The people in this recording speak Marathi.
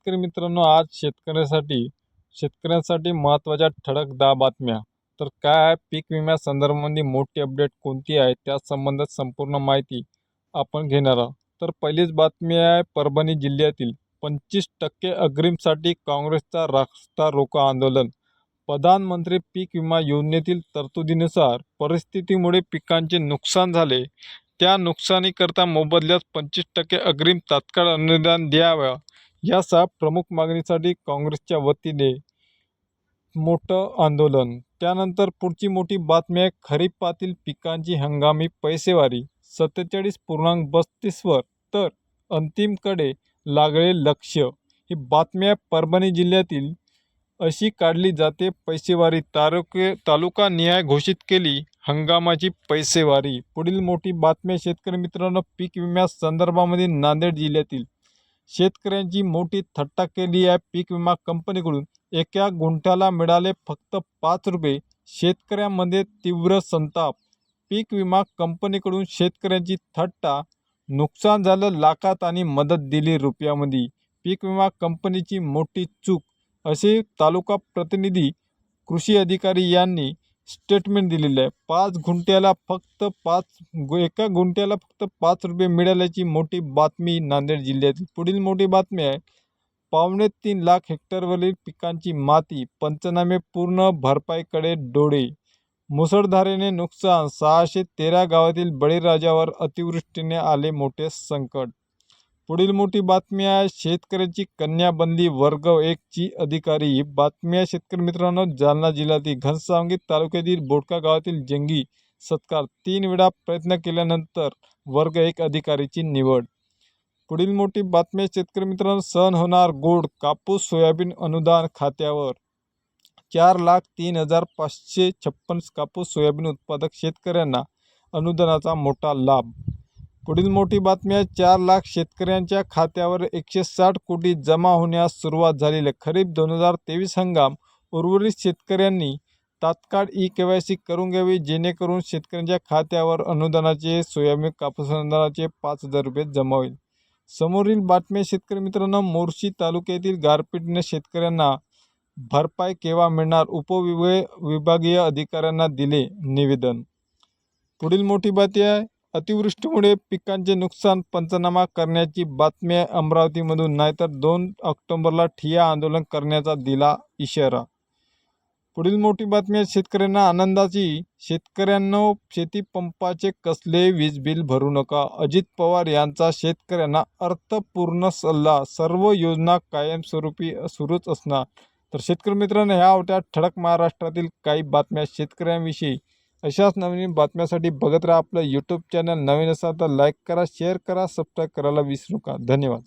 शेतकरी मित्रांनो आज शेतकऱ्यासाठी शेतकऱ्यांसाठी महत्त्वाच्या ठळक दहा बातम्या. तर काय आहे पीक विम्या संदर्भामध्ये मोठी अपडेट कोणती आहे? त्या संबंधात संपूर्ण माहिती आपण घेणार आहोत. तर पहिलीच बातमी आहे परभणी जिल्ह्यातील. पंचवीस टक्के अग्रिमसाठी काँग्रेसचा रास्ता रोको आंदोलन. प्रधानमंत्री पीक विमा योजनेतील तरतुदीनुसार परिस्थितीमुळे पिकांचे नुकसान झाले. त्या नुकसानीकरता मोबदल्यात पंचवीस टक्के अग्रिम तात्काळ अनुदान द्यावं. यासह प्रमुख मागणीसाठी काँग्रेसच्या वतीने मोठं आंदोलन. त्यानंतर पुढची मोठी बातमी आहे खरीपातील पिकांची हंगामी पैसेवारी सत्तेचाळीस पूर्णांक बस्तीसवर तर अंतिमकडे लागले लक्ष. ही बातम्या परभणी जिल्ह्यातील अशी काढली जाते पैसेवारी तालुके तालुका निहाय घोषित केली हंगामाची पैसेवारी. पुढील मोठी बातम्या शेतकरी मित्रांनो पीक विम्या संदर्भामध्ये नांदेड जिल्ह्यातील शेतकऱ्यांची मोठी थट्टा केली आहे. पीक विमा कंपनीकडून एका गुंठ्याला मिळाले फक्त पाच रुपये. शेतकऱ्यांमध्ये तीव्र संताप. पीक विमा कंपनीकडून शेतकऱ्यांची थट्टा नुकसान झालं लाखात आणि मदत दिली रुपयामध्ये. पीक विमा कंपनीची मोठी चूक असे तालुका प्रतिनिधी कृषी अधिकारी यांनी स्टेटमेंट दिलेलं आहे. पाच गुंट्याला फक्त पाच गु एका गुंट्याला फक्त पाच रुपये मिळाल्याची मोठी बातमी नांदेड जिल्ह्यातील. पुढील मोठी बातमी आहे. पावणे तीन लाख हेक्टरवरील पिकांची माती पंचनामे पूर्ण भरपाईकडे डोळे. मुसळधारेने नुकसान सहाशे तेरा गावातील बळीराजावर अतिवृष्टीने आले मोठे संकट. पुढील मोठी बातमी आहे शेतकऱ्याची कन्या बंदी वर्ग एकची अधिकारी. ही बातमी आहे शेतकरी मित्रांनो जालना जिल्ह्यातील घनसावंगी तालुक्यातील बोडका गावातील जंगी सत्कार तीन वेळा प्रयत्न केल्यानंतर वर्ग एक अधिकारीची निवड. पुढील मोठी बातमी शेतकरी मित्रांनो सण होणार गोड कापूस सोयाबीन अनुदान खात्यावर. चार लाख तीन हजार पाचशे छप्पन कापूस सोयाबीन उत्पादक शेतकऱ्यांना अनुदानाचा मोठा लाभ. पुढील मोठी बातमी आहे चार लाख शेतकऱ्यांच्या खात्यावर एकशे साठ कोटी जमा होण्यास सुरुवात झालेली खरीप दोन हजार तेवीस हंगाम. उर्वरित शेतकऱ्यांनी तात्काळ ई के वाय सी करून घ्यावी जेणेकरून शेतकऱ्यांच्या खात्यावर अनुदानाचे सोयाबीन कापूस अनुदानाचे पाच हजार रुपये जमा होईल. समोरील बातम्या शेतकरी मित्रांनो मोर्शी तालुक्यातील गारपीटने शेतकऱ्यांना भरपाई केव्हा मिळणार उपविभागीय विभागीय अधिकाऱ्यांना दिले निवेदन. पुढील मोठी बातमी आहे अतिवृष्टीमुळे पिकांचे नुकसान पंचनामा करण्याची बातमी अमरावतीमधून. नाहीतर दोन ऑक्टोबरला ठिया आंदोलन करण्याचा दिला इशारा. पुढील मोठी बातमी शेतकऱ्यांना आनंदाची. शेतकऱ्यांनो शेतीपंपाचे कसले वीज बिल भरू नका. अजित पवार यांचा शेतकऱ्यांना अर्थपूर्ण सल्ला. सर्व योजना कायमस्वरूपी सुरूच असणार. तर शेतकरी मित्रांनो ह्या होत्या ठळक महाराष्ट्रातील काही बातम्या शेतकऱ्यांविषयी. अशाच नवीन बातम्यासाठी बघत राहा आपलं यूट्यूब चॅनल नवीन असाल तर लाईक करा शेअर करा सबस्क्राईब करायला विसरू नका. धन्यवाद.